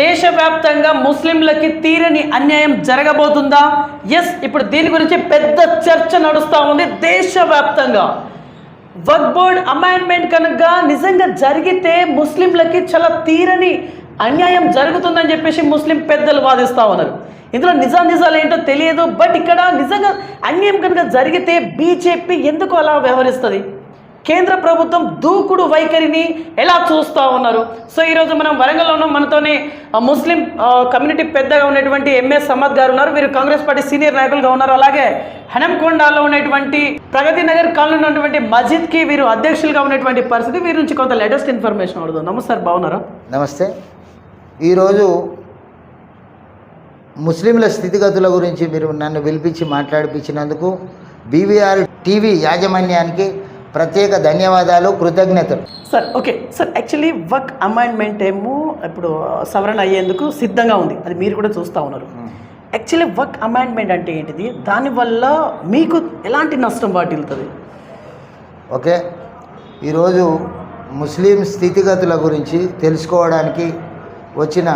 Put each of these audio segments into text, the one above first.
దేశవ్యాప్తంగా ముస్లింలకి తీరని అన్యాయం జరగబోతుందా? ఎస్ ఇప్పుడు దీని గురించి పెద్ద చర్చ నడుస్తూ ఉంది దేశవ్యాప్తంగా. వక్ బోర్డ్ అమైన్మెంట్ కనుక నిజంగా జరిగితే ముస్లింలకి చాలా తీరని అన్యాయం జరుగుతుందని చెప్పేసి ముస్లిం పెద్దలు వాదిస్తూ ఉన్నారు. ఇందులో నిజా నిజాలు ఏంటో తెలియదు బట్ ఇక్కడ నిజంగా అన్యాయం కనుక జరిగితే బీజేపీ ఎందుకు అలా వ్యవహరిస్తుంది? కేంద్ర ప్రభుత్వం దూకుడు వైఖరిని ఎలా చూస్తూ ఉన్నారు? సో ఈరోజు మనం వరంగల్లో ఉన్నాం. మనతోనే ముస్లిం కమ్యూనిటీ పెద్దగా ఉన్నటువంటి ఎంఎస్ సమద్ గారు ఉన్నారు. వీరు కాంగ్రెస్ పార్టీ సీనియర్ నాయకులుగా ఉన్నారు. అలాగే హనంకొండలో ఉన్నటువంటి ప్రగతి నగర్ కాలనీలో ఉన్నటువంటి మస్జిద్కి వీరు అధ్యక్షులుగా ఉన్నటువంటి పరిస్థితి. వీరి నుంచి కొంత లేటెస్ట్ ఇన్ఫర్మేషన్ అడుగుదాం. నమస్కారం బాగున్నారా? నమస్తే. ఈరోజు ముస్లింల స్థితిగతుల గురించి మీరు నన్ను పిలిపించి మాట్లాడిపించినందుకు బీవీఆర్ టీవీ యాజమాన్యానికి ప్రత్యేక ధన్యవాదాలు కృతజ్ఞతలు. Sir okay. Sir actually work amendment ఏమో ఇప్పుడు సవరణ అయ్యేందుకు సిద్ధంగా ఉంది. అది మీరు కూడా చూస్తూ ఉన్నారు. యాక్చువల్లీ వర్క్ అమైన్మెంట్ అంటే ఏంటిది? దానివల్ల మీకు ఎలాంటి నష్టం వాటిల్తుంది ఓకే. ఈరోజు ముస్లిం స్థితిగతుల గురించి తెలుసుకోవడానికి వచ్చిన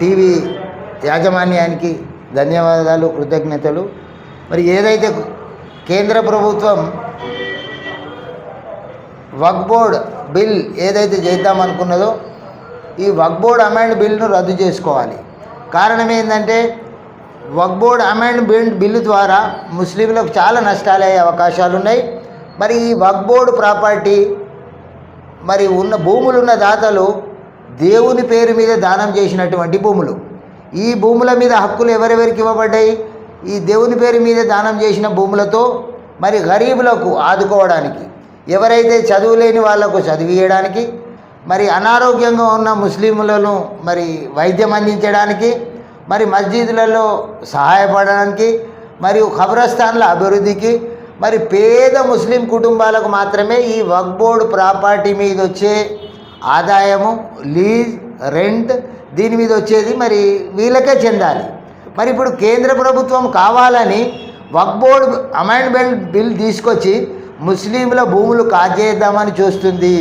టీవీ యాజమాన్యానికి ధన్యవాదాలు కృతజ్ఞతలు. మరి ఏదైతే కేంద్ర ప్రభుత్వం వక్ బోర్డ్ బిల్ ఏదైతే చేద్దామనుకున్నదో ఈ వక్ బోర్డ్ అమెండ్ బిల్ను రద్దు చేసుకోవాలి. కారణం ఏంటంటే వక్ బోర్డ్ అమెండ్ బిల్ బిల్లు ద్వారా ముస్లింలకు చాలా నష్టాలు అయ్యే అవకాశాలు ఉన్నాయి మరి ఈ వక్ బోర్డ్ ప్రాపర్టీ మరి ఉన్న భూములు ఉన్న దాతలు దేవుని పేరు మీద దానం చేసినటువంటి భూములు. ఈ భూముల మీద హక్కులు ఎవరెవరికి ఇవ్వబడ్డాయి? ఈ దేవుని పేరు మీద దానం చేసిన భూములతో మరి గరీబులకు ఆదుకోవడానికి ఎవరైతే చదువులేని వాళ్ళకు చదివియడానికి మరి అనారోగ్యంగా ఉన్న ముస్లింలను మరి వైద్యం అందించడానికి మరి మస్జిదులలో సహాయపడడానికి మరియు ఖబరస్థాన్ల అభివృద్ధికి మరి పేద ముస్లిం కుటుంబాలకు మాత్రమే ఈ వక్ బోర్డు ప్రాపర్టీ మీద వచ్చే ఆదాయము లీజ్ రెంట్ దీని మీద వచ్చేది మరి వీళ్ళకే చెందాలి. మరి ఇప్పుడు కేంద్ర ప్రభుత్వం కావాలని వక్ బోర్డు అమెండ్మెంట్ బిల్ తీసుకొచ్చి ముస్లింల భూములు కాజేద్దామని చూస్తుంది.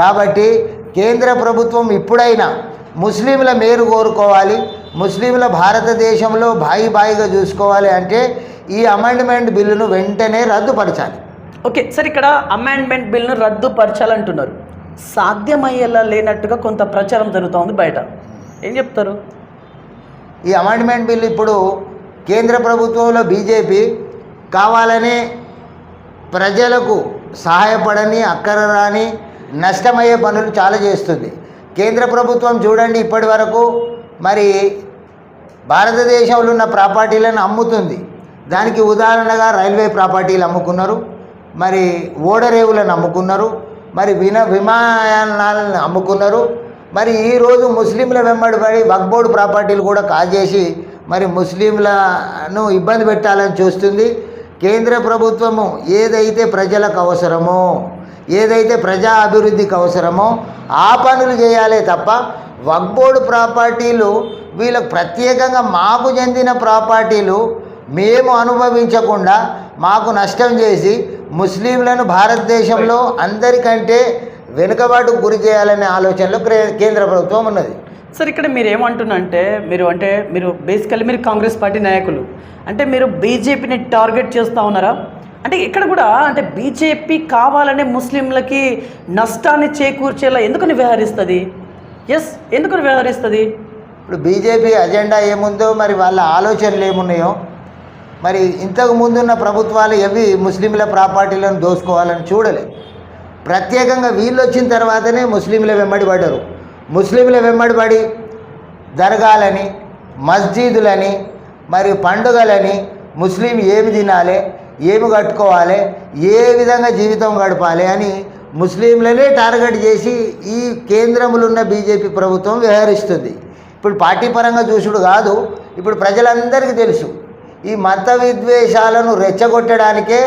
కాబట్టి కేంద్ర ప్రభుత్వం ఇప్పుడైనా ముస్లింల మేలు కోరుకోవాలి ముస్లింల భారతదేశంలో బాయి బాయిగా చూసుకోవాలి అంటే ఈ అమెండ్మెంట్ బిల్లును వెంటనే రద్దుపరచాలి. ఓకే సార్ ఇక్కడ అమెండ్మెంట్ బిల్ను రద్దుపరచాలంటున్నారు. సాధ్యమయ్యేలా లేనట్టుగా కొంత ప్రచారం జరుగుతూ ఉంది బయట. ఏం చెప్తారు? ఈ అమెండ్మెంట్ బిల్ ఇప్పుడు కేంద్ర ప్రభుత్వంలో బీజేపీ కావాలనే ప్రజలకు సహాయపడని అక్కర రాని నష్టమయ్యే పనులు చాలా చేస్తుంది. కేంద్ర ప్రభుత్వం చూడండి ఇప్పటి వరకు మరి భారతదేశంలో ఉన్న ప్రాపర్టీలను అమ్ముతుంది. దానికి ఉదాహరణగా రైల్వే ప్రాపర్టీలు అమ్ముకున్నారు మరి ఓడరేవులను అమ్ముకున్నారు మరి విన విమానాలను అమ్ముకున్నారు మరి ఈరోజు ముస్లింల వెంబడిపడి వక్బోర్డు ప్రాపర్టీలు కూడా కాజేసి మరి ముస్లింలను ఇబ్బంది పెట్టాలని చూస్తుంది. కేంద్ర ప్రభుత్వము ఏదైతే ప్రజలకు అవసరమో ఏదైతే ప్రజా అభివృద్ధికి అవసరమో ఆ పనులు చేయాలే తప్ప వక్బోర్డు ప్రాపర్టీలు వీళ్ళకు ప్రత్యేకంగా మాకు చెందిన ప్రాపర్టీలు మేము అనుభవించకుండా మాకు నష్టం చేసి ముస్లింలను భారతదేశంలో అందరికంటే వెనుకబాటుకు గురి చేయాలనే ఆలోచనలో కేంద్ర ప్రభుత్వం ఉన్నది. సార్ ఇక్కడ మీరు ఏమంటున్నంటే మీరు అంటే మీరు బేసికల్లీ మీరు కాంగ్రెస్ పార్టీ నాయకులు. అంటే మీరు బీజేపీని టార్గెట్ చేస్తూ ఉన్నారా? అంటే ఇక్కడ కూడా అంటే బీజేపీ కావాలనే ముస్లింలకి నష్టాన్ని చేకూర్చేలా ఎందుకని వ్యవహరిస్తుంది ఎస్ ఎందుకని వ్యవహరిస్తుంది ఇప్పుడు బీజేపీ అజెండా ఏముందో మరి వాళ్ళ ఆలోచనలు ఏమున్నాయో? మరి ఇంతకు ముందున్న ప్రభుత్వాలు ఎవి ముస్లింల ప్రాపర్టీలను దోసుకోవాలని చూడలే. ప్రత్యేకంగా వీళ్ళు వచ్చిన తర్వాతనే ముస్లింల వెంబడి పడ్డరు. ముస్లింల వెంబడి జరగాలని దర్గాలని మస్జీదులని మరియు పండుగలని ముస్లిం ఏమి తినాలి ఏమి కట్టుకోవాలి ఏ విధంగా జీవితం గడపాలి అని ముస్లింలనే టార్గెట్ చేసి ఈ కేంద్రములు ఉన్న బీజేపీ ప్రభుత్వం వ్యవహరిస్తుంది. ఇప్పుడు పార్టీ పరంగా చూసుడు కాదు ఇప్పుడు ప్రజలందరికీ తెలుసు. ఈ మత విద్వేషాలను రెచ్చగొట్టడానికే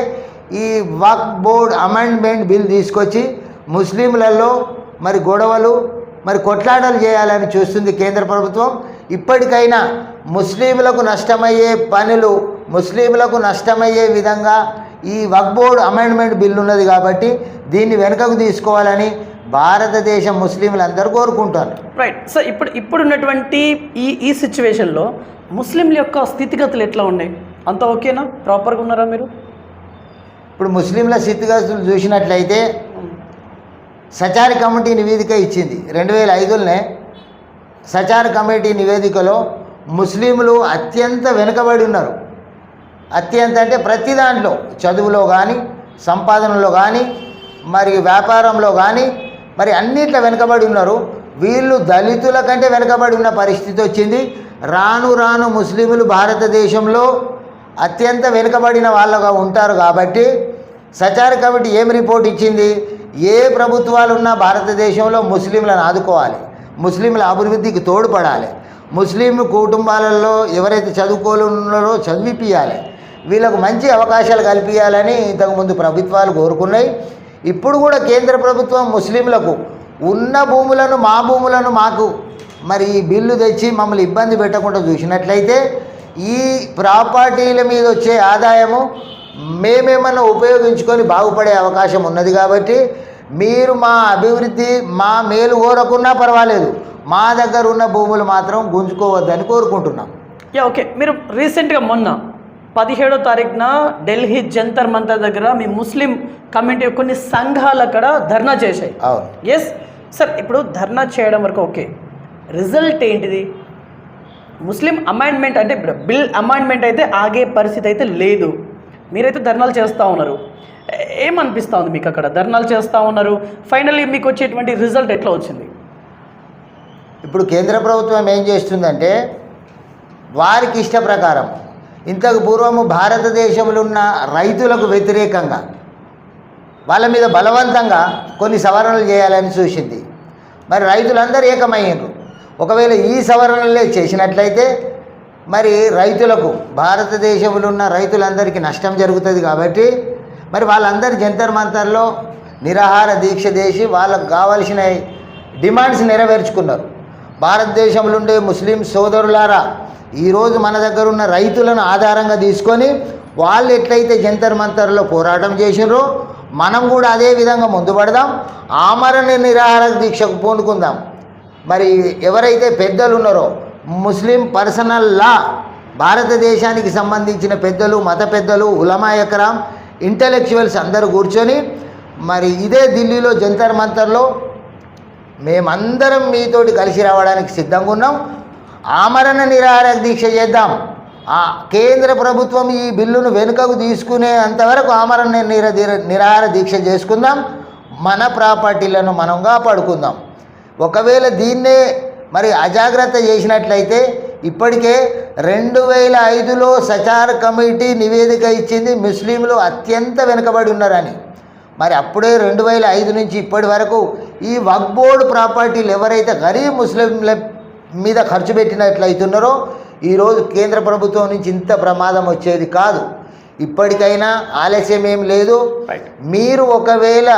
ఈ వక్ బోర్డ్ అమెండ్మెంట్ బిల్ తీసుకొచ్చి ముస్లింలలో మరి గొడవలు మరి కొట్లాటలు చేయాలని చూస్తుంది కేంద్ర ప్రభుత్వం. ఇప్పటికైనా ముస్లింలకు నష్టమయ్యే పనులు ముస్లింలకు నష్టమయ్యే విధంగా ఈ వక్ బోర్డ్ అమెండ్మెంట్ బిల్ ఉన్నది కాబట్టి దీన్ని వెనుకకు తీసుకోవాలని భారతదేశ ముస్లింలందరూ కోరుకుంటారు. రైట్ సో ఇప్పుడు ఇప్పుడు ఉన్నటువంటి ఈ ఈ సిచ్యువేషన్లో ముస్లింల యొక్క స్థితిగతులు ఎట్లా ఉన్నాయి? అంత ఓకేనా? ప్రాపర్గా ఉన్నారా మీరు? ఇప్పుడు ముస్లింల స్థితిగతులు చూసినట్లయితే సచార్ కమిటీ నివేదిక ఇచ్చింది. రెండు వేల ఐదులోనే సచార్ కమిటీ నివేదికలో ముస్లింలు అత్యంత వెనుకబడి ఉన్నారు. అత్యంత అంటే ప్రతి దాంట్లో చదువులో కానీ సంపాదనలో కానీ మరి వ్యాపారంలో కానీ మరి అన్నిట్లో వెనుకబడి ఉన్నారు. వీళ్ళు దళితుల కంటే వెనుకబడి ఉన్న పరిస్థితి వచ్చింది. రాను రాను ముస్లింలు భారతదేశంలో అత్యంత వెనుకబడిన వాళ్ళగా ఉంటారు కాబట్టి సచార్ కమిటీ ఏం రిపోర్ట్ ఇచ్చింది? ఏ ప్రభుత్వాలు ఉన్నా భారతదేశంలో ముస్లింలను ఆదుకోవాలి. ముస్లింల అభివృద్ధికి తోడ్పడాలి. ముస్లిం కుటుంబాలలో ఎవరైతే చదువుకోలు ఉన్నారో చదివిపియాలి. వీళ్ళకు మంచి అవకాశాలు కల్పించాలని ఇంతకుముందు ప్రభుత్వాలు కోరుకున్నాయి. ఇప్పుడు కూడా కేంద్ర ప్రభుత్వం ముస్లింలకు ఉన్న భూములను మా భూములను మాకు మరి ఈ బిల్లు తెచ్చి మమ్మల్ని ఇబ్బంది పెట్టకుండా చూసినట్లయితే ఈ ప్రాపర్టీల మీద వచ్చే ఆదాయము మేమేమన్నా ఉపయోగించుకొని బాగుపడే అవకాశం ఉన్నది కాబట్టి మీరు మా అభివృద్ధి మా మేలు కోరకున్నా పర్వాలేదు. మా దగ్గర ఉన్న భూములు మాత్రం గుంజుకోవద్దని కోరుకుంటున్నాం. Yeah okay. మీరు రీసెంట్గా మొన్న పదిహేడో తారీఖున ఢిల్లీ జంతర్ మంతర్ దగ్గర మీ ముస్లిం కమ్యూనిటీ కొన్ని సంఘాలు అక్కడ ధర్నా చేశాయి. అవును. ఎస్ సార్ ఇప్పుడు ధర్నా చేయడం వరకు ఓకే. రిజల్ట్ ఏంటిది? ముస్లిం అమైండ్మెంట్ అంటే ఇప్పుడు బిల్ అమైండ్మెంట్ అయితే ఆగే పరిస్థితి అయితే లేదు. మీరైతే ధర్నాలు చేస్తూ ఉన్నారు. ఏమనిపిస్తూ ఉంది మీకు అక్కడ? ధర్నాలు చేస్తూ ఉన్నారు. ఫైనల్లీ మీకు వచ్చేటువంటి రిజల్ట్ ఎట్లా వచ్చింది? ఇప్పుడు కేంద్ర ప్రభుత్వం ఏం చేస్తుందంటే వారికి ఇష్ట ప్రకారం ఇంతకు పూర్వము భారతదేశంలో ఉన్న రైతులకు వ్యతిరేకంగా వాళ్ళ మీద బలవంతంగా కొన్ని సవరణలు చేయాలని చూసింది మరి రైతులందరూ ఏకమయ్యారు. ఒకవేళ ఈ సవరణలే చేసినట్లయితే మరి రైతులకు భారతదేశంలో ఉన్న రైతులందరికీ నష్టం జరుగుతుంది కాబట్టి మరి వాళ్ళందరి జంతర్ మంతర్లో నిరాహార దీక్ష చేసి వాళ్ళకు కావలసిన డిమాండ్స్ నెరవేర్చుకున్నారు. భారతదేశంలో ఉండే ముస్లిం సోదరులారా ఈరోజు మన దగ్గర ఉన్న రైతులను ఆధారంగా తీసుకొని వాళ్ళు ఎట్లయితే జంతర్ మంతర్లో పోరాటం చేసినారో మనం కూడా అదే విధంగా ముందుపడదాం ఆమరణ నిరాహార దీక్షకు పూనుకుందాం. మరి ఎవరైతే పెద్దలు ఉన్నారో ముస్లిం పర్సనల్ లా భారతదేశానికి సంబంధించిన పెద్దలు మత పెద్దలు ఉలమా ఎకరాం ఇంటలెక్చువల్స్ అందరూ కూర్చొని మరి ఇదే ఢిల్లీలో జంతర్ మంతర్లో మేమందరం మీతోటి కలిసి రావడానికి సిద్ధంగా ఉన్నాం. ఆమరణ నిరాహార దీక్ష చేద్దాం. ఆ కేంద్ర ప్రభుత్వం ఈ బిల్లును వెనుకకు తీసుకునే అంతవరకు ఆమరణ నిర నిర- నిరాహార దీక్ష చేసుకుందాం. మన ప్రాపర్టీలను మనం కాపాడుకుందాం ఒకవేళ దీన్నే మరి అజాగ్రత్త చేసినట్లయితే ఇప్పటికే రెండు వేల ఐదులో సచార్ కమిటీ నివేదిక ఇచ్చింది ముస్లింలు అత్యంత వెనుకబడి ఉన్నారని. మరి అప్పుడే రెండు వేల ఐదు నుంచి ఇప్పటి వరకు ఈ వక్ బోర్డు ప్రాపర్టీలు ఎవరైతే గరీబ్ ముస్లింల మీద ఖర్చు పెట్టినట్లయితున్నారో ఈరోజు కేంద్ర ప్రభుత్వం నుంచి ఇంత ప్రమాదం వచ్చేది కాదు. ఇప్పటికైనా ఆలస్యం ఏం లేదు. మీరు ఒకవేళ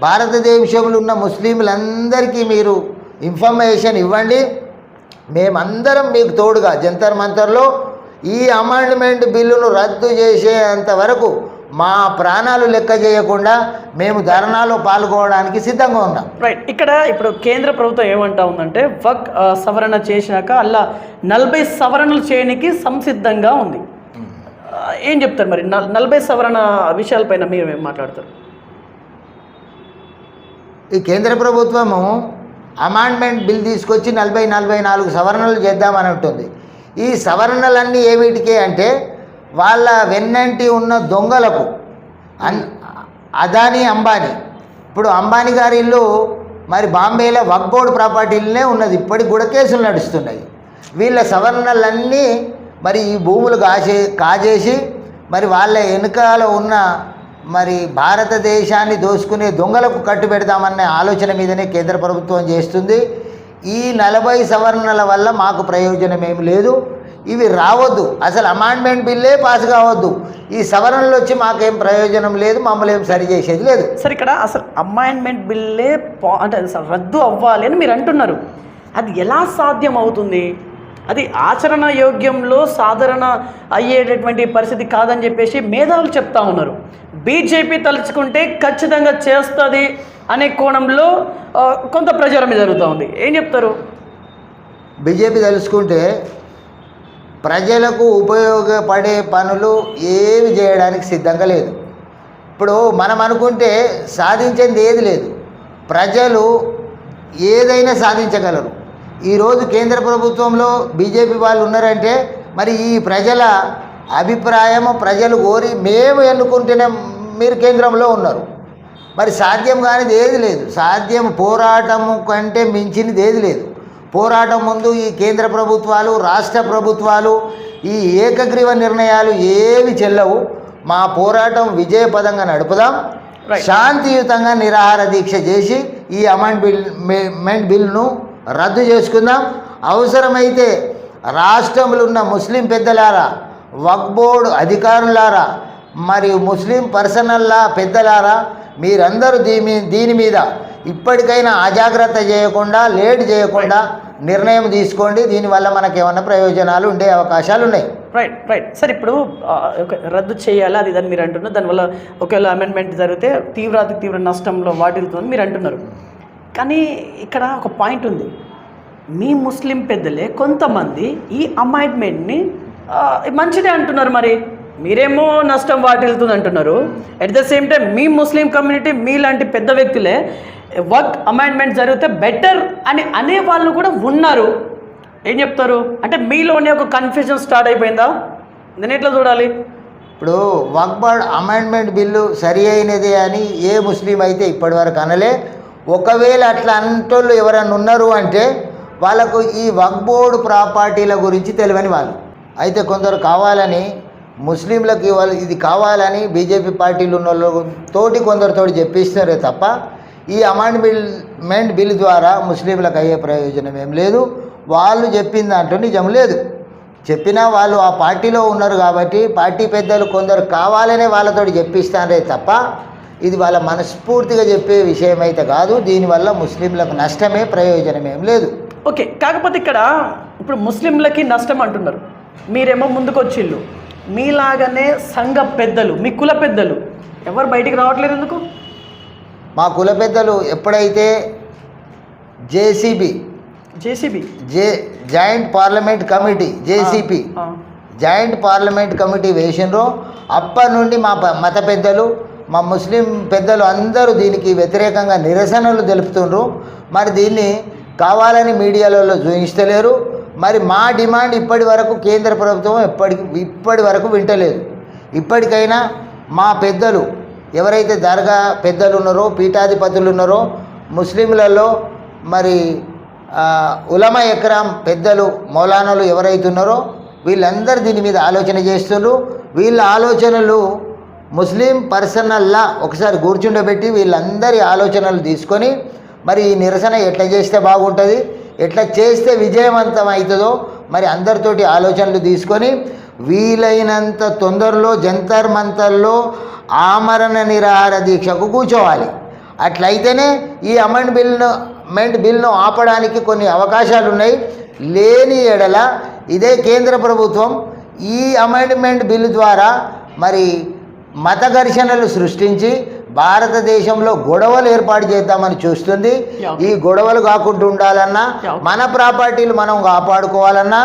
భారతదేశంలో ఉన్న ముస్లింలందరికీ మీరు ఇన్ఫర్మేషన్ ఇవ్వండి. మేమందరం మీకు తోడుగా జంతర్ మంతర్లో ఈ అమెండ్మెంట్ బిల్లును రద్దు చేసేంత వరకు మా ప్రాణాలు లెక్క చేయకుండా మేము ధర్నాలో పాల్గొనడానికి సిద్ధంగా ఉన్నాం. రైట్ ఇక్కడ ఇప్పుడు కేంద్ర ప్రభుత్వం ఏమంటా ఉందంటే వక్ సవరణ చేసినాక అలా నలభై సవరణలు చేయడానికి సంసిద్ధంగా ఉంది. ఏం చెప్తారు మరి? నల్- నలభై సవరణ విషయాలపైన మీరు ఏం మాట్లాడతారు? ఈ కేంద్ర ప్రభుత్వము అమాండ్మెంట్ బిల్ తీసుకొచ్చి నలభై నలభై నాలుగు సవరణలు చేద్దామని ఉంటుంది. ఈ సవరణలన్నీ ఏమిటికి అంటే వాళ్ళ వెన్నంటి ఉన్న దొంగలకు. అన్ అదానీ అంబానీ. ఇప్పుడు అంబానీ గారి ఇల్లు మరి బాంబేలో వక్ ప్రాపర్టీలనే ఉన్నది. ఇప్పటికి కూడా కేసులు నడుస్తున్నాయి. వీళ్ళ సవరణలన్నీ మరి ఈ భూములు కాసే కాజేసి మరి వాళ్ళ వెనుకాల ఉన్న మరి భారతదేశాన్ని దోసుకునే దొంగలకు కట్టు పెడదామనే ఆలోచన మీదనే కేంద్ర ప్రభుత్వం చేస్తుంది. ఈ నలభై సవరణల వల్ల మాకు ప్రయోజనం ఏమి లేదు. ఇవి రావద్దు. అసలు అమాండ్మెంట్ బిల్లే పాస్ కావద్దు. ఈ సవరణలు వచ్చి మాకేం ప్రయోజనం లేదు మమ్మల్ని ఏం సరి చేసేది లేదు. సార్ ఇక్కడ అసలు అమాండ్మెంట్ బిల్లే పా- అంటే రద్దు అవ్వాలి అని మీరు అంటున్నారు. అది ఎలా సాధ్యం అవుతుంది? అది ఆచరణ యోగ్యంలో సాధారణ అయ్యేటటువంటి పరిస్థితి కాదని చెప్పేసి మేధావులు చెప్తా ఉన్నారు. బీజేపీ తలుచుకుంటే ఖచ్చితంగా చేస్తుంది అనే కోణంలో కొంత ప్రచారం జరుగుతూ ఉంది. ఏం చెప్తారు? బీజేపీ తలుచుకుంటే ప్రజలకు ఉపయోగపడే పనులు ఏమి చేయడానికి సిద్ధంగా లేదు. ఇప్పుడు మనం అనుకుంటే సాధించేది ఏది లేదు. ప్రజలు ఏదైనా సాధించగలరు. ఈరోజు కేంద్ర ప్రభుత్వంలో బీజేపీ వాళ్ళు ఉన్నారంటే మరి ఈ ప్రజల అభిప్రాయము ప్రజలు కోరి మేము ఎన్నుకుంటేనే మీరు కేంద్రంలో ఉన్నారు. మరి సాధ్యం కానిది ఏది లేదు. సాధ్యం పోరాటము కంటే మించినది ఏది లేదు. పోరాటం ముందు ఈ కేంద్ర ప్రభుత్వాలు రాష్ట్ర ప్రభుత్వాలు ఈ ఏకగ్రీవ నిర్ణయాలు ఏవి చెల్లవు. మా పోరాటం విజయపదంగా నడుపుదాం. శాంతియుతంగా నిరాహార దీక్ష చేసి ఈ అమెండ్ బిల్ మెంట్ బిల్ను రద్దు చేసుకుందాం. అవసరమైతే రాష్ట్రంలో ఉన్న ముస్లిం పెద్దలారా వక్ బోర్డు అధికారులారా మరియు ముస్లిం పర్సనల్లా పెద్దలారా మీరందరూ దీని దీని మీద ఇప్పటికైనా అజాగ్రత్త చేయకుండా లేట్ చేయకుండా నిర్ణయం తీసుకోండి. దీనివల్ల మనకు ఏమైనా ప్రయోజనాలు ఉండే అవకాశాలు ఉన్నాయి. రైట్ రైట్ సార్ ఇప్పుడు రద్దు చేయాలి? అది దాన్ని మీరు అంటున్నారు. దానివల్ల ఒకవేళ అమెండ్మెంట్ జరిగితే తీవ్రాతి తీవ్ర నష్టంలో వాటిల్తుందని మీరు అంటున్నారు. కానీ ఇక్కడ ఒక పాయింట్ ఉంది. మీ ముస్లిం పెద్దలే కొంతమంది ఈ అమెండ్మెంట్ని మంచిదే అంటున్నారు మరి. మీరేమో నష్టం వాటిల్తుంది అంటున్నారు. అట్ ద సేమ్ టైం మీ ముస్లిం కమ్యూనిటీ మీలాంటి పెద్ద వ్యక్తులే వర్క్ అమెండ్మెంట్ జరిగితే బెటర్ అని అనే వాళ్ళు కూడా ఉన్నారు. ఏం చెప్తారు? అంటే మీలోనే ఒక కన్ఫ్యూజన్ స్టార్ట్ అయిపోయిందా? నేను ఎట్లా చూడాలి? ఇప్పుడు వక్బర్డ్ అమెండ్మెంట్ బిల్లు సరి అయినదే అని ఏ ముస్లిం అయితే ఇప్పటివరకు అనలే. ఒకవేళ అట్లా అంటోళ్ళు ఎవరైనా ఉన్నారు అంటే వాళ్ళకు ఈ వక్ బోర్డు ప్రాపర్టీల గురించి తెలియని వాళ్ళు. అయితే కొందరు కావాలని ముస్లింలకు ఇవాళ ఇది కావాలని బీజేపీ పార్టీలు ఉన్న వాళ్ళు తోటి కొందరితో చెప్పిస్తున్నారే తప్ప ఈ అమెండ్మెంట్ బిల్ ద్వారా ముస్లింలకు అయ్యే ప్రయోజనం ఏం లేదు. వాళ్ళు చెప్పిన దాంట్లో నిజం లేదు. చెప్పినా వాళ్ళు ఆ పార్టీలో ఉన్నారు కాబట్టి పార్టీ పెద్దలు కొందరు కావాలనే వాళ్ళతో చెప్పిస్తారే తప్ప ఇది వాళ్ళ మనస్ఫూర్తిగా చెప్పే విషయం అయితే కాదు. దీనివల్ల ముస్లింలకు నష్టమే ప్రయోజనం ఏం లేదు. ఓకే కాకపోతే ఇక్కడ ఇప్పుడు ముస్లింలకి నష్టం అంటున్నారు. మీరేమో ముందుకు వచ్చిళ్ళు మీలాగానే సంఘ పెద్దలు మీ కుల పెద్దలు. ఎవరు బయటికి రావట్లేదు ఎందుకు? మా కుల పెద్దలు ఎప్పుడైతే JCB JCB? J joint parliament committee JCP joint parliament committee వేసినరు అప్పటి నుండి మా మత పెద్దలు మా ముస్లిం పెద్దలు అందరూ దీనికి వ్యతిరేకంగా నిరసనలు తెలుపుతుండ్రు. మరి దీన్ని కావాలని మీడియాలలో చూపించలేరు మరి మా డిమాండ్ ఇప్పటి వరకు కేంద్ర ప్రభుత్వం ఎప్పటికి ఇప్పటి వరకు వింటలేదు. ఇప్పటికైనా మా పెద్దలు ఎవరైతే దర్గా పెద్దలు ఉన్నారో పీఠాధిపతులు ఉన్నారో ముస్లింలలో మరి ఉలమ ఎకరాం పెద్దలు మౌలానాలు ఎవరైతే ఉన్నారో వీళ్ళందరూ దీని మీద ఆలోచన చేస్తున్నారు వీళ్ళ ఆలోచనలు ముస్లిం పర్సనల్లా ఒకసారి కూర్చుండబెట్టి వీళ్ళందరి ఆలోచనలు తీసుకొని మరి ఈ నిరసన ఎట్లా చేస్తే బాగుంటుంది? ఎట్లా చేస్తే విజయవంతం అవుతుందో మరి అందరితోటి ఆలోచనలు తీసుకొని వీలైనంత తొందరలో జంతర్ మంతర్లో ఆమరణ నిరాహార దీక్షకు కూర్చోవాలి. అట్లయితేనే ఈ అమెండ్ బిల్ను అమెండ్ బిల్ను ఆపడానికి కొన్ని అవకాశాలు ఉన్నాయి. లేని ఎడల ఇదే కేంద్ర ప్రభుత్వం ఈ అమెండ్మెంట్ బిల్లు ద్వారా మరి మత ఘర్షణలు సృష్టించి భారతదేశంలో గొడవలు ఏర్పాటు చేద్దామని చూస్తుంది. ఈ గొడవలు కాకుండా ఉండాలన్నా. మన ప్రాపర్టీలు మనం కాపాడుకోవాలన్నా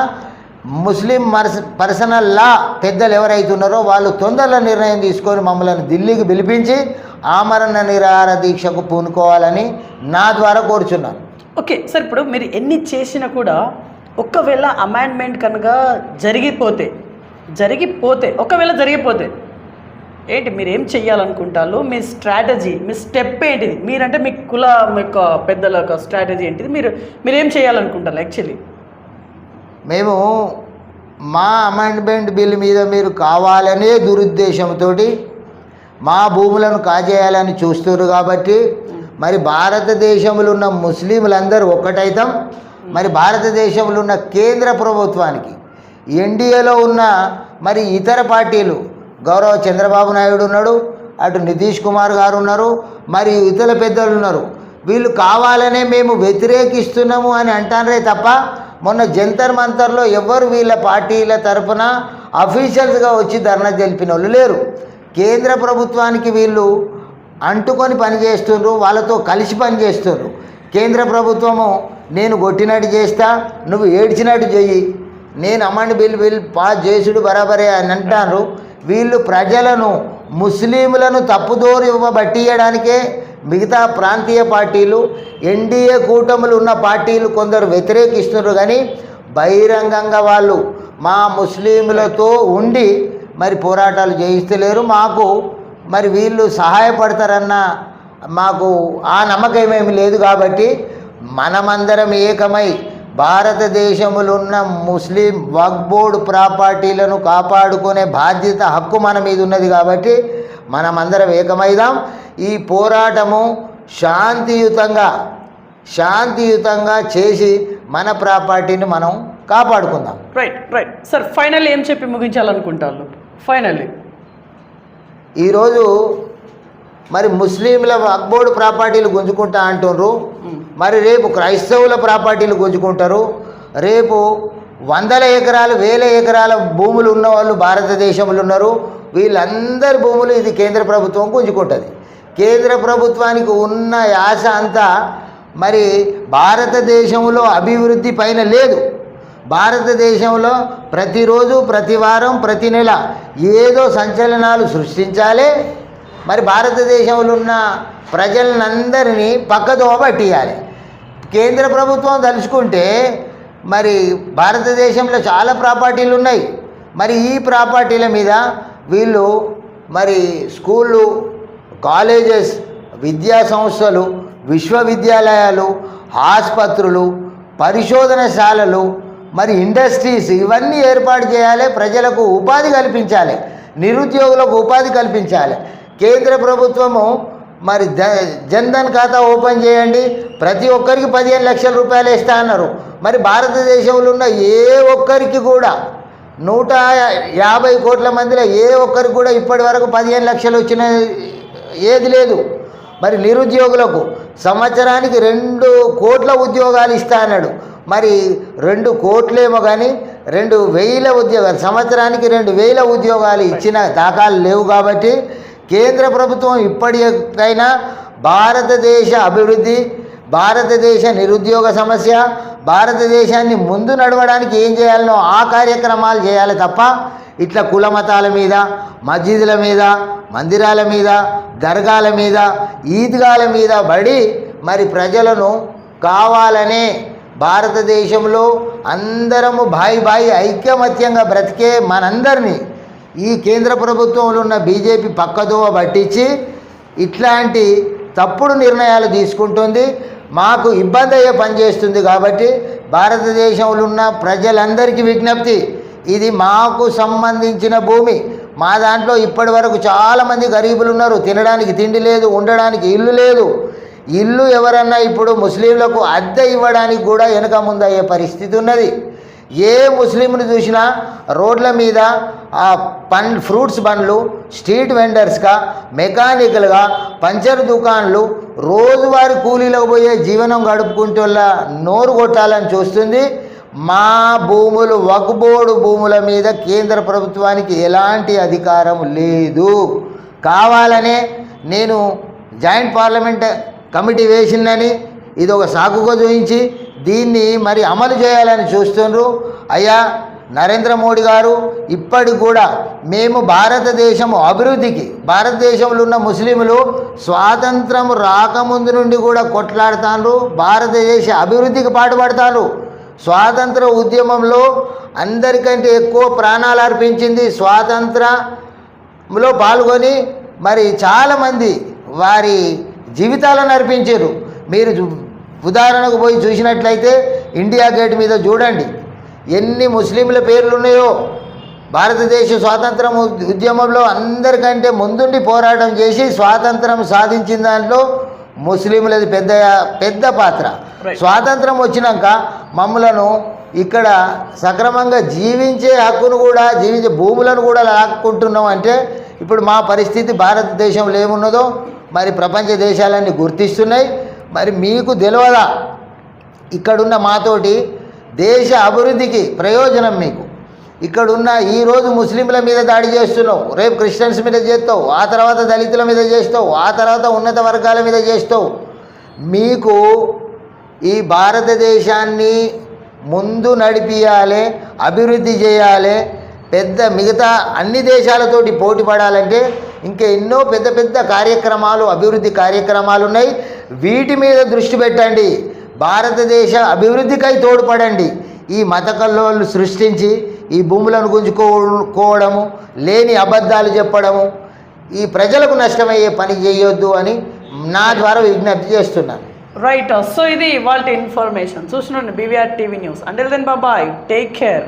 ముస్లిం పర్సనల్ లా పెద్దలు ఎవరైతే ఉన్నారో వాళ్ళు తొందరలో నిర్ణయం తీసుకొని మమ్మల్ని ఢిల్లీకి పిలిపించి ఆమరణ నిరాహార దీక్షకు పూనుకోవాలని నా ద్వారా కోరుచున్నాను ఓకే సార్ ఇప్పుడు మీరు ఎన్ని చేసినా కూడా ఒకవేళ అమెండ్మెంట్ కనుక జరిగిపోతే జరిగిపోతే ఒకవేళ జరిగిపోతే ఏంటి మీరు ఏం చెయ్యాలనుకుంటారు? మీ స్ట్రాటజీ మీ స్టెప్ ఏంటిది? మీరంటే మీ కుల యొక్క పెద్దల యొక్క స్ట్రాటజీ ఏంటిది? మీరు మీరు ఏం చేయాలనుకుంటారు యాక్చువల్లీ మేము మా అమెండ్మెంట్ బిల్ మీద మీరు కావాలనే దురుద్దేశంతో మా భూములను కాజేయాలని చూస్తున్నారు కాబట్టి మరి భారతదేశంలో ఉన్న ముస్లింలందరూ ఒక్కటైతాం. మరి భారతదేశంలో ఉన్న కేంద్ర ప్రభుత్వానికి ఎన్డీఏలో ఉన్న మరి ఇతర పార్టీలు గౌరవ చంద్రబాబు నాయుడు ఉన్నాడు అటు నితీష్ కుమార్ గారు ఉన్నారు మరియు ఇతర పెద్దలు ఉన్నారు. వీళ్ళు కావాలనే మేము వ్యతిరేకిస్తున్నాము అని అంటారే తప్ప మొన్న జంతర్ మంతర్లో ఎవరు వీళ్ళ పార్టీల తరఫున అఫీషియల్స్గా వచ్చి ధర్నా తెలిపిన వాళ్ళు లేరు. కేంద్ర ప్రభుత్వానికి వీళ్ళు అంటుకొని పనిచేస్తుండ్రు వాళ్ళతో కలిసి పనిచేస్తుండ్రు కేంద్ర ప్రభుత్వము నేను కొట్టినట్టు చేస్తా నువ్వు ఏడ్చినట్టు చెయ్యి. నేను అమ్మండి బిల్ బిల్ పాస్ చేసుడు బరాబరే అని అంటారు వీళ్ళు ప్రజలను ముస్లింలను తప్పుదోరి ఇవ్వబట్టియడానికే మిగతా ప్రాంతీయ పార్టీలు ఎన్డీఏ కూటములు ఉన్న పార్టీలు కొందరు వ్యతిరేకిస్తున్నారు. కానీ బహిరంగంగా వాళ్ళు మా ముస్లింలతో ఉండి మరి పోరాటాలు చేయిస్తలేరు మాకు మరి వీళ్ళు సహాయపడతారన్న మాకు ఆ నమ్మకం ఏమీ లేదు కాబట్టి మనమందరం ఏకమై భారతదేశంలో ఉన్న ముస్లిం వక్ బోర్డు ప్రాపర్టీలను కాపాడుకునే బాధ్యత హక్కు మన మీద ఉన్నది కాబట్టి మనమందరం ఏకమైదాం. ఈ పోరాటము శాంతియుతంగా శాంతియుతంగా చేసి మన ప్రాపర్టీని మనం కాపాడుకుందాం. రైట్ రైట్ సార్ ఫైనల్ ఏం చెప్పి ముగించాలనుకుంటారు? ఫైనల్లీ ఈరోజు మరి ముస్లింల వక్బోర్డు ప్రాపర్టీలు గుంజుకుంటా అంటున్నారు మరి రేపు క్రైస్తవుల ప్రాపర్టీలు గుంజుకుంటారు. రేపు వందల ఎకరాలు వేల ఎకరాల భూములు ఉన్న వాళ్ళు భారతదేశంలో ఉన్నారు. వీళ్ళందరి భూములు ఇది కేంద్ర ప్రభుత్వం గుంజుకుంటుంది. కేంద్ర ప్రభుత్వానికి ఉన్న యాస అంతా మరి భారతదేశంలో అభివృద్ధి పైన లేదు. భారతదేశంలో ప్రతిరోజు ప్రతి వారం ప్రతి నెల ఏదో సంచలనాలు సృష్టించాలి. మరి భారతదేశంలో ఉన్న ప్రజలందరినీ పక్కదోవ పట్టియాలి కేంద్ర ప్రభుత్వం తలుచుకుంటే మరి భారతదేశంలో చాలా ప్రాపర్టీలు ఉన్నాయి. మరి ఈ ప్రాపర్టీల మీద వీళ్ళు మరి స్కూళ్ళు కాలేజెస్ విద్యా సంస్థలు విశ్వవిద్యాలయాలు ఆసుపత్రులు పరిశోధనశాలలు మరి ఇండస్ట్రీస్ ఇవన్నీ ఏర్పాటు చేయాలి. ప్రజలకు ఉపాధి కల్పించాలి. నిరుద్యోగులకు ఉపాధి కల్పించాలి. కేంద్ర ప్రభుత్వము మరి ద జన్ధన్ ఖాతా ఓపెన్ చేయండి. ప్రతి ఒక్కరికి పదిహేను లక్షల రూపాయలు ఇస్తా అన్నారు. మరి భారతదేశంలో ఉన్న ఏ ఒక్కరికి కూడా నూట యాభై కోట్ల మందిలో ఏ ఒక్కరికి కూడా ఇప్పటి వరకు పదిహేను లక్షలు వచ్చిన ఏది లేదు. మరి నిరుద్యోగులకు సంవత్సరానికి రెండు కోట్ల ఉద్యోగాలు ఇస్తా అన్నాడు. మరి రెండు కోట్లేమో కానీ రెండు వేల ఉద్యోగాలు సంవత్సరానికి రెండు వేల ఉద్యోగాలు ఇచ్చిన దాఖలు లేవు కాబట్టి కేంద్ర ప్రభుత్వం ఇప్పటికైనా భారతదేశ అభివృద్ధి భారతదేశ నిరుద్యోగ సమస్య భారతదేశాన్ని ముందు నడవడానికి ఏం చేయాలనో ఆ కార్యక్రమాలు చేయాలి తప్ప ఇట్లా కుల మతాల మీద మస్జిదుల మీద మందిరాల మీద దర్గాల మీద ఈద్గాల మీద పడి మరి ప్రజలను కావాలనే భారతదేశంలో అందరము బాయి బాయి ఐక్యమత్యంగా బ్రతికే మనందరినీ ఈ కేంద్ర ప్రభుత్వంలో ఉన్న బీజేపీ పక్కదోవ పట్టించి ఇట్లాంటి తప్పుడు నిర్ణయాలు తీసుకుంటుంది. మాకు ఇబ్బంది అయ్యే పనిచేస్తుంది కాబట్టి భారతదేశంలో ఉన్న ప్రజలందరికీ విజ్ఞప్తి ఇది మాకు సంబంధించిన భూమి. మా దాంట్లో ఇప్పటి వరకు చాలామంది గరీబులు ఉన్నారు. తినడానికి తిండి లేదు ఉండడానికి ఇల్లు లేదు. ఇల్లు ఎవరన్నా ఇప్పుడు ముస్లింలకు అద్దె ఇవ్వడానికి కూడా వెనక ముందయ్యే పరిస్థితి ఉన్నది. ఏ ముస్లింని చూసినా రోడ్ల మీద ఆ పన్ ఫ్రూట్స్ బండ్లు స్ట్రీట్ వెండర్స్గా మెకానికల్గా పంచర్ దుకాన్లు రోజువారి కూలీలకు పోయే జీవనం గడుపుకుంటోళ్ళ నోరు కొట్టాలని చూస్తుంది. మా భూములు వక్బోర్డు భూముల మీద కేంద్ర ప్రభుత్వానికి ఎలాంటి అధికారం లేదు. కావాలనే నేను జాయింట్ పార్లమెంట్ కమిటీ వేసిందని ఇది ఒక సాకుగా చూపించి దీన్ని మరి అమలు చేయాలని చూస్తున్నారు అయ్యా నరేంద్ర మోడీ గారు ఇప్పటికి కూడా మేము భారతదేశం అభివృద్ధికి భారతదేశంలో ఉన్న ముస్లింలు స్వాతంత్రం రాకముందు నుండి కూడా కొట్లాడుతారు భారతదేశ అభివృద్ధికి పాటుపడతారు. స్వాతంత్ర ఉద్యమంలో అందరికంటే ఎక్కువ ప్రాణాలు అర్పించింది స్వాతంత్రంలో పాల్గొని మరి చాలామంది వారి జీవితాలను అర్పించారు. మీరు ఉదాహరణకు పోయి చూసినట్లయితే ఇండియా గేట్ మీద చూడండి ఎన్ని ముస్లింల పేర్లు ఉన్నాయో భారతదేశ స్వాతంత్రం ఉద్- ఉద్యమంలో అందరికంటే ముందుండి పోరాటం చేసి స్వాతంత్రం సాధించిన దాంట్లో ముస్లింలది పెద్ద పెద్ద పాత్ర. స్వాతంత్రం వచ్చినాక మమ్మలను ఇక్కడ సక్రమంగా జీవించే హక్కును కూడా జీవించే భూములను కూడా లాక్కుంటున్నాం అంటే ఇప్పుడు మా పరిస్థితి భారతదేశంలో ఏమున్నదో మరి ప్రపంచ దేశాలన్నీ గుర్తిస్తున్నాయి. మరి మీకు తెలియదా ఇక్కడున్న మాతోటి దేశ అభివృద్ధికి ప్రయోజనం మీకు. ఇక్కడున్న ఈరోజు ముస్లింల మీద దాడి చేస్తున్నావు రేపు క్రిస్టియన్స్ మీద చేస్తావు ఆ తర్వాత దళితుల మీద చేస్తావు ఆ తర్వాత ఉన్నత వర్గాల మీద చేస్తావు. మీకు ఈ భారతదేశాన్ని ముందు నడిపియాలి అభివృద్ధి చేయాలి పెద్ద మిగతా అన్ని దేశాలతోటి పోటీ పడాలంటే ఇంకా ఎన్నో పెద్ద పెద్ద కార్యక్రమాలు అభివృద్ధి కార్యక్రమాలు ఉన్నాయి. వీటి మీద దృష్టి పెట్టండి. భారతదేశ అభివృద్ధికై తోడ్పడండి. ఈ మత కల్లోళ్ళు సృష్టించి ఈ భూములను గుంజుకోవడము లేని అబద్ధాలు చెప్పడము ఈ ప్రజలకు నష్టమయ్యే పని చేయొద్దు అని నా ద్వారా విజ్ఞప్తి చేస్తున్నాను రైట్ సో ఇది వాళ్ళ ఇన్ఫర్మేషన్. చూసినండి BVR TV news until then బాబాయ్ టేక్ కేర్